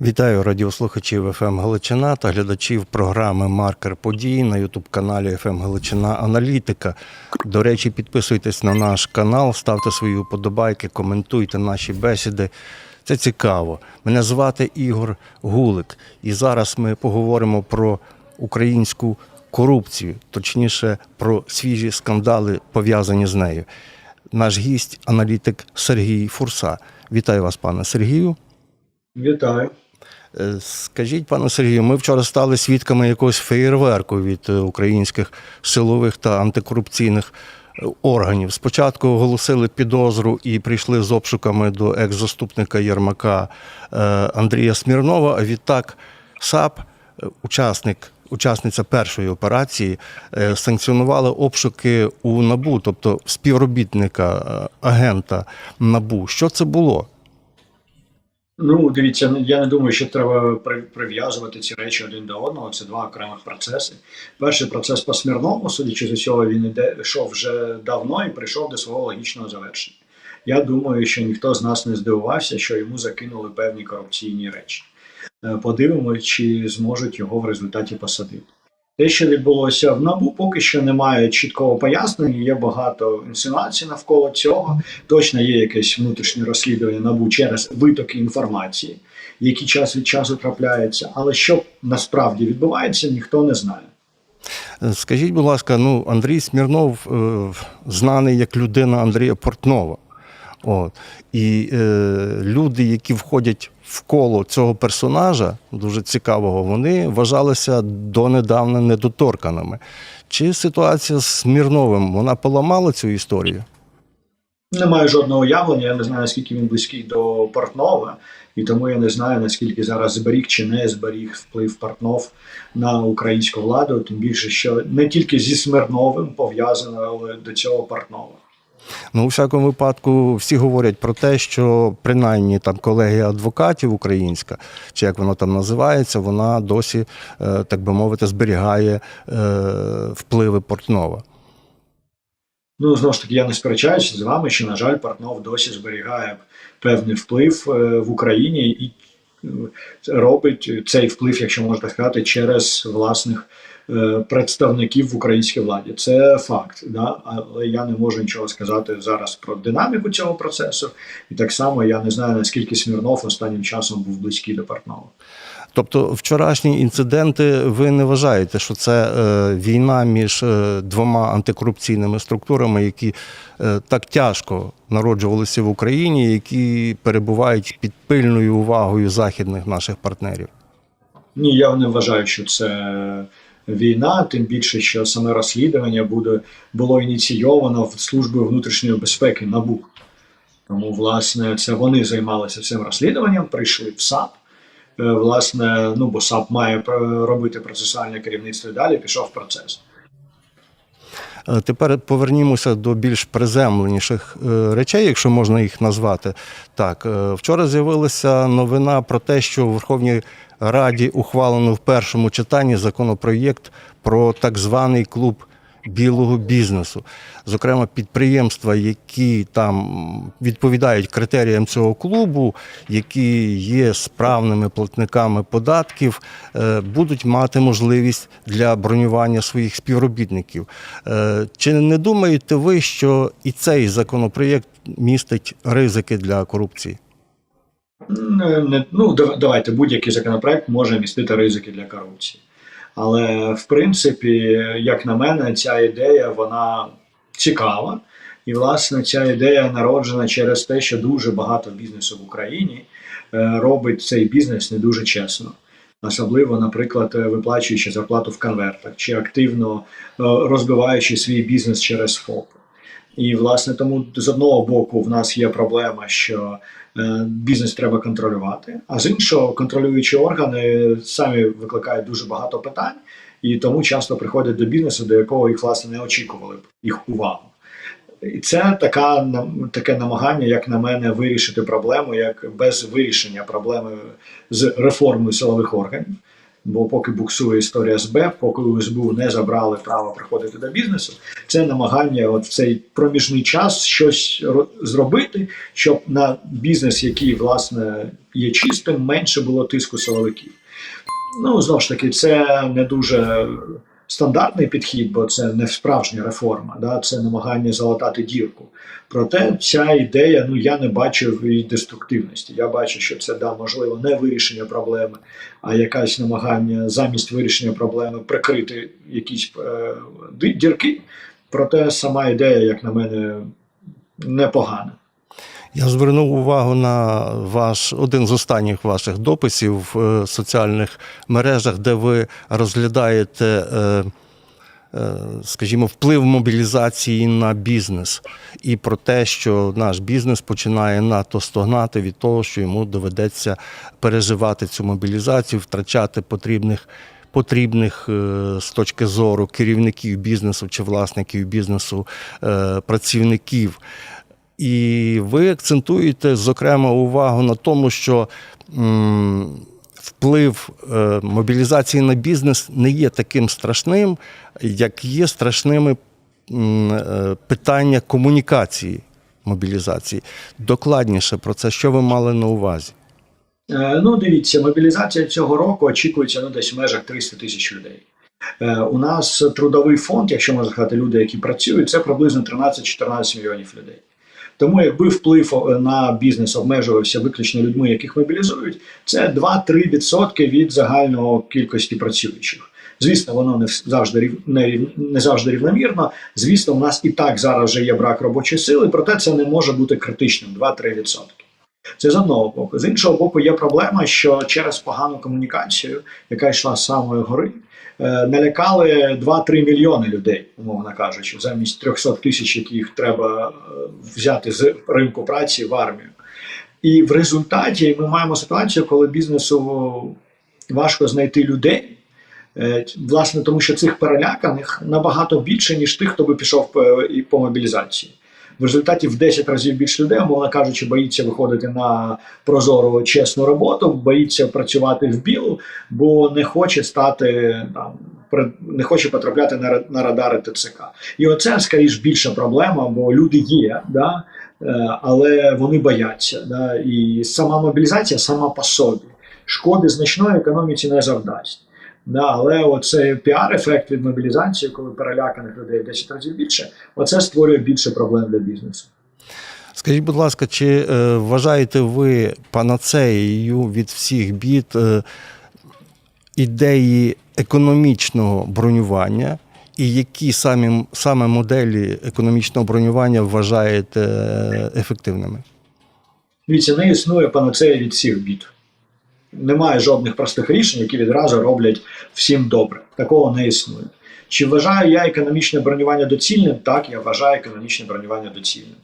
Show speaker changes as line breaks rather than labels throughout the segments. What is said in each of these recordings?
Вітаю радіослухачів ФМ Галичина та глядачів програми Маркер подій на Ютуб-каналі ФМ Галичина Аналітика. До речі, підписуйтесь на наш канал, ставте свої вподобайки, коментуйте наші бесіди. Це цікаво. Мене звати Ігор Гулик, і зараз ми поговоримо про українську корупцію, точніше про свіжі скандали, пов'язані з нею. Наш гість, аналітик Сергій Фурса. Вітаю вас, пане Сергію.
Вітаю.
Е, Скажіть, пане Сергію, ми вчора стали свідками якогось феєрверку від е, українських силових та антикорупційних е, органів. Спочатку оголосили підозру і прийшли з обшуками до екс-заступника Єрмака Андрія Смірнова. А відтак САП, учасник. Учасниця першої операції санкціонувала обшуки у НАБУ, тобто співробітника агента НАБУ. Що це було?
Ну, дивіться, я не думаю, що треба прив'язувати ці речі один до одного. Це два окремих процеси. Перший процес по Смірнову, судячи з усього, він іде йшов вже давно і прийшов до свого логічного завершення. Я думаю, що ніхто з нас не здивувався, що йому закинули певні корупційні речі. Е, Подивимося, чи зможуть його в результаті посадити. Те, що відбулося в НАБУ, поки що немає чіткого пояснення. Є багато інсинуацій навколо цього. Точно є якесь внутрішнє розслідування НАБУ через витоки інформації, які час від часу трапляються. Але що насправді відбувається, ніхто не знає.
Скажіть, будь ласка, ну Андрій Смірнов е, знаний як людина Андрія Портнова. От. І е, люди, які входять в коло цього персонажа, дуже цікавого, вони вважалися донедавна недоторканими. Чи ситуація з Смірновим вона поламала цю історію?
Немає жодного уявлення. Я не знаю, наскільки він близький до Портнова, і тому я не знаю, наскільки зараз зберіг чи не зберіг вплив Портнов на українську владу. Тим більше, що не тільки зі Смирновим пов'язано, але до цього Портнова.
Ну, у всякому випадку, всі говорять про те, що принаймні там колегія адвокатів українська, чи як воно там називається, вона досі, е, так би мовити, зберігає е, впливи Портнова.
Ну, знову ж таки, я не сперечаюся з вами, що, на жаль, Портнов досі зберігає певний вплив е, в Україні і робить цей вплив, якщо можна сказати, через власних е, представників в українській владі. Це факт, да? але я не можу нічого сказати зараз про динаміку цього процесу. І так само я не знаю, наскільки Смірнов останнім часом був близький до Портнова.
Тобто, вчорашні інциденти, ви не вважаєте, що це е, війна між е, двома антикорупційними структурами, які е, так тяжко народжувалися в Україні, які перебувають під пильною увагою західних наших партнерів?
Ні, я не вважаю, що це війна, тим більше, що саме розслідування буде було ініційовано в службою внутрішньої безпеки НАБУ. Тому, власне, це вони займалися цим розслідуванням, прийшли в САП. Е, Власне, ну бо САП має робити процесуальне керівництво і далі пішов процес.
Е, Тепер повернімося до більш приземленіших е, речей, якщо можна їх назвати. Так, вчора з'явилася новина про те, що в Верховній Раді ухвалено в першому читанні законопроєкт про так званий клуб білого бізнесу. Зокрема, підприємства, які там відповідають критеріям цього клубу, які є справними платниками податків, е, будуть мати можливість для бронювання своїх співробітників. Е, Чи не думаєте ви, що і цей законопроєкт містить ризики для корупції?
Не- ну, давайте будь-який законопроект може містити ризики для корупції. Але в принципі, як на мене, ця ідея вона цікава. І, власне, ця ідея народжена через те, що дуже багато бізнесу в Україні е, робить цей бізнес не дуже чесно. Особливо, наприклад, е, виплачуючи зарплату в конвертах чи активно е, розбиваючи свій бізнес через ФОП. І, власне, тому з одного боку в нас є проблема, що е, бізнес треба контролювати, а з іншого, контролюючі органи самі викликають дуже багато питань, і тому часто приходять до бізнесу, до якого їх власне не очікували б їх увагу. І це така таке намагання, як на мене, вирішити проблему, як без вирішення проблеми з реформою силових органів. Бо поки буксує історія СБ, поки у СБУ не забрали право приходити до бізнесу, це намагання от в цей проміжний час щось зробити, щоб на бізнес, який власне є чистим, менше було тиску силовиків. Ну знову ж таки, це не дуже стандартний підхід, бо це не справжня реформа, да? це намагання залатати дірку. Проте ця ідея, ну я не бачу її деструктивності. Я бачу, що це да, можливо не вирішення проблеми, а якесь намагання замість вирішення проблеми прикрити якісь е, дірки. Проте сама ідея, як на мене, непогана.
Я звернув увагу на ваш один з останніх ваших дописів в е, соціальних мережах, де ви розглядаєте, е, е, скажімо, вплив мобілізації на бізнес і про те, що наш бізнес починає надто стогнати від того, що йому доведеться переживати цю мобілізацію, втрачати потрібних. Потрібних з точки зору керівників бізнесу чи власників бізнесу працівників. І ви акцентуєте зокрема увагу на тому, що вплив е, мобілізації на бізнес не є таким страшним, як є страшними е, питання комунікації мобілізації. Докладніше про це, що ви мали на увазі?
Е, Ну, дивіться, мобілізація цього року очікується ну, десь в межах 300 тисяч людей. У нас трудовий фонд, якщо можна сказати, люди, які працюють, це приблизно 13-14 мільйонів людей. Тому якби вплив е, на бізнес обмежувався виключно людьми, яких мобілізують, це 2-3% від загального кількості працюючих. Звісно, воно не завжди рів- не, не завжди рівномірно. Звісно, у нас і так зараз вже є брак робочої сили, проте це не може бути критичним 2-3%. Це з одного боку. З іншого боку, є проблема, що через погану комунікацію, яка йшла з самої гори, налякали 2-3 мільйони людей, умовно кажучи, замість 300 тисяч, яких треба е, взяти з ринку праці в армію. І в результаті ми маємо ситуацію, коли бізнесу важко знайти людей. Е, Власне, тому що цих переляканих набагато більше, ніж тих, хто би пішов по мобілізації. В результаті в 10 разів більше людей, умовно кажучи, боїться виходити на прозору чесну роботу, боїться працювати в білу, бо не хоче стати там, не хоче потрапляти на, на радари ТЦК. І оце скоріш більша проблема, бо люди є, да, е, але вони бояться. Да, і сама мобілізація сама по собі шкоди значної економіці не завдасть. Да, але оцей піар-ефект від мобілізації, коли переляканих людей в 10 разів більше, оце створює більше проблем для бізнесу.
Скажіть, будь ласка, чи е, вважаєте ви панацеєю від всіх бід е, ідеї економічного бронювання? І які самі, саме моделі економічного бронювання вважаєте е, ефективними?
Дивіться, не існує панацея від всіх бід. Немає жодних простих рішень, які відразу роблять всім добре. Такого не існує. Чи вважаю я економічне бронювання доцільним? Так, я вважаю економічне бронювання доцільним.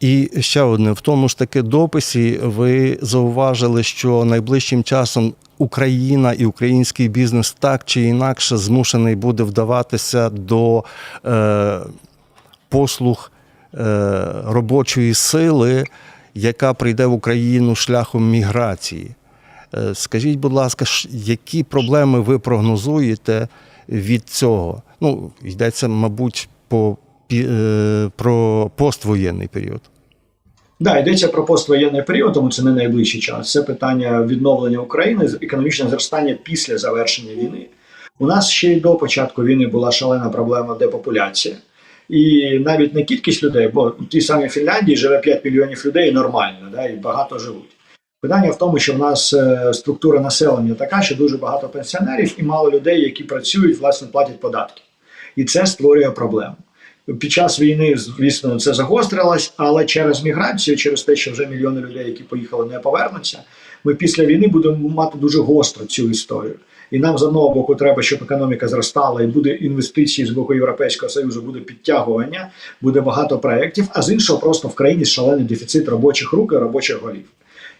І ще одне в тому ж таки дописі ви зауважили, що найближчим часом Україна і український бізнес так чи інакше змушений буде вдаватися до е, послуг е, робочої сили, яка прийде в Україну шляхом міграції. Е, Скажіть, будь ласка, які проблеми ви прогнозуєте від цього? Ну, йдеться, мабуть, по, е, про поствоєнний період.
Да, йдеться про поствоєнний період, тому це не найближчий час. Це питання відновлення України, економічне зростання після завершення війни. У нас ще й до початку війни була шалена проблема депопуляція. І навіть не кількість людей, бо в тій самій Фінляндії живе 5 мільйонів людей нормально, да, і багато живуть. Питання в тому, що в нас е, структура населення така, що дуже багато пенсіонерів і мало людей, які працюють, власне, платять податки. І це створює проблему. Під час війни, звісно, це загострилось, але через міграцію, через те, що вже мільйони людей, які поїхали, не повернуться, ми після війни будемо мати дуже гостро цю історію. І нам з одного боку треба, щоб економіка зростала, і буде інвестиції з боку Європейського Союзу, буде підтягування, буде багато проєктів, а з іншого просто в країні шалений дефіцит робочих рук і робочих голів.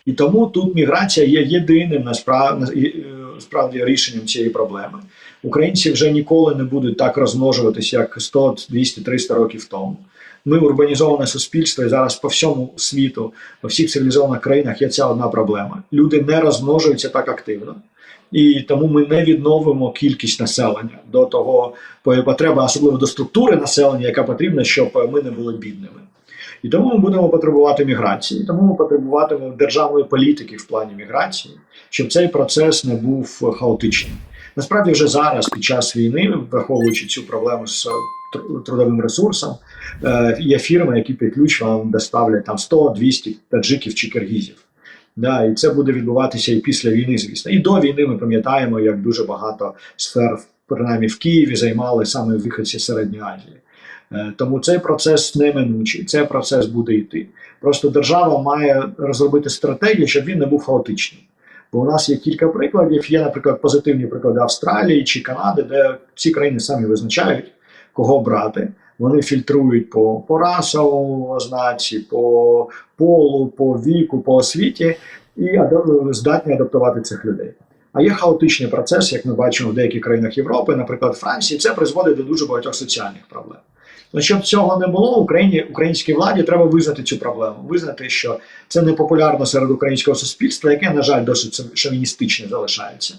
І тому тут міграція є єдиним насправді рішенням цієї проблеми. Українці вже ніколи не будуть так розмножуватися, як 100, 200, 300 років тому. Ми урбанізоване суспільство, і зараз по всьому світу, по всіх цивілізованих країнах є ця одна проблема. Люди не розмножуються так активно. І тому ми не відновимо кількість населення до того по- потреби, особливо до структури населення, яка потрібна, щоб ми не були бідними. І тому ми будемо потребувати міграції, тому ми потребуватимемо державної політики в плані міграції, щоб цей процес не був хаотичним. Насправді, вже зараз, під час війни, враховуючи цю проблему з трудовим ресурсом, е, є фірми, які під ключ вам доставлять там 100-200 таджиків чи киргізів. Да, і це буде відбуватися і після війни, звісно. І до війни ми пам'ятаємо, як дуже багато сфер, принаймні в Києві, займали саме виходці Середньої Азії. Е, Тому цей процес неминучий, цей процес буде йти. Просто держава має розробити стратегію, щоб він не був хаотичним. Бо у нас є кілька прикладів. Є, наприклад, позитивні приклади Австралії чи Канади, де ці країни самі визначають, кого брати. Вони фільтрують по, по расовому ознаці, по полу, по віку, по освіті і здатні адаптувати цих людей. А є хаотичний процес, як ми бачимо в деяких країнах Європи, наприклад, Франції, це призводить до дуже багатьох соціальних проблем. Ну, щоб цього не було, Україні, українській владі треба визнати цю проблему, визнати, що це непопулярно серед українського суспільства, яке, на жаль, досить шовіністичне залишається.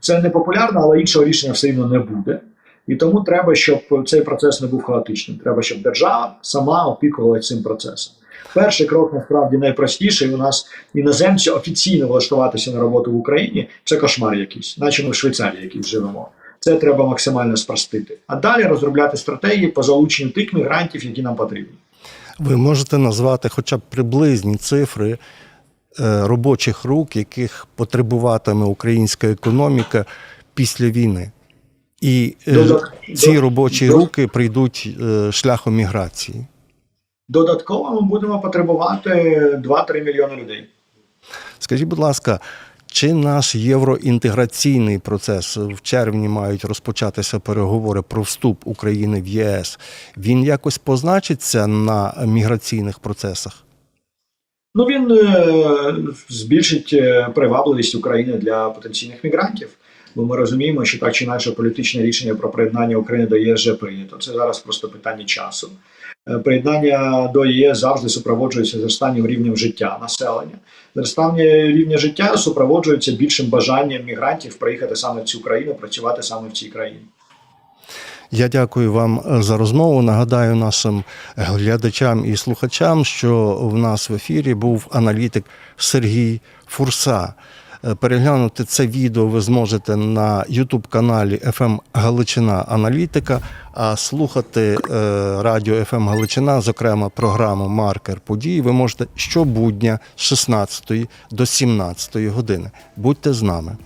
Це непопулярно, але іншого рішення все одно не буде. І тому треба, щоб цей процес не був хаотичним. Треба, щоб держава сама опікувалася цим процесом. Перший крок насправді найпростіший. У нас іноземці офіційно влаштуватися на роботу в Україні це кошмар якийсь, наче ми в Швейцарії якийсь живемо. Це треба максимально спростити. А далі розробляти стратегії по залученню тих мігрантів, які нам потрібні.
Ви можете назвати хоча б приблизні цифри е, робочих рук, яких потребуватиме українська економіка після війни. І е,
Додат-
ці робочі руки прийдуть е, шляхом міграції.
Додатково ми будемо потребувати 2-3 мільйони людей.
Скажіть, будь ласка, чи наш євроінтеграційний процес в червні мають розпочатися переговори про вступ України в ЄС? Він якось позначиться на міграційних процесах?
Ну він е, збільшить е, привабливість України для потенційних мігрантів. Бо ми розуміємо, що так чи інакше політичне рішення про приєднання України до ЄС вже прийнято. Це зараз просто питання часу. Е, Приєднання до ЄС завжди супроводжується зростанням рівнем життя населення. Зростання рівня життя супроводжується більшим бажанням мігрантів приїхати саме в цю країну, працювати саме в цій країні.
Я дякую вам е, за розмову. Нагадаю нашим глядачам і слухачам, що в нас в ефірі був аналітик Сергій Фурса. Е, Переглянути це відео ви зможете на youtube каналі FM Галичина Аналітика, а слухати е, радіо FM Галичина, зокрема програму Маркер події, ви можете щобудня з 16 до 17 години. Будьте з нами.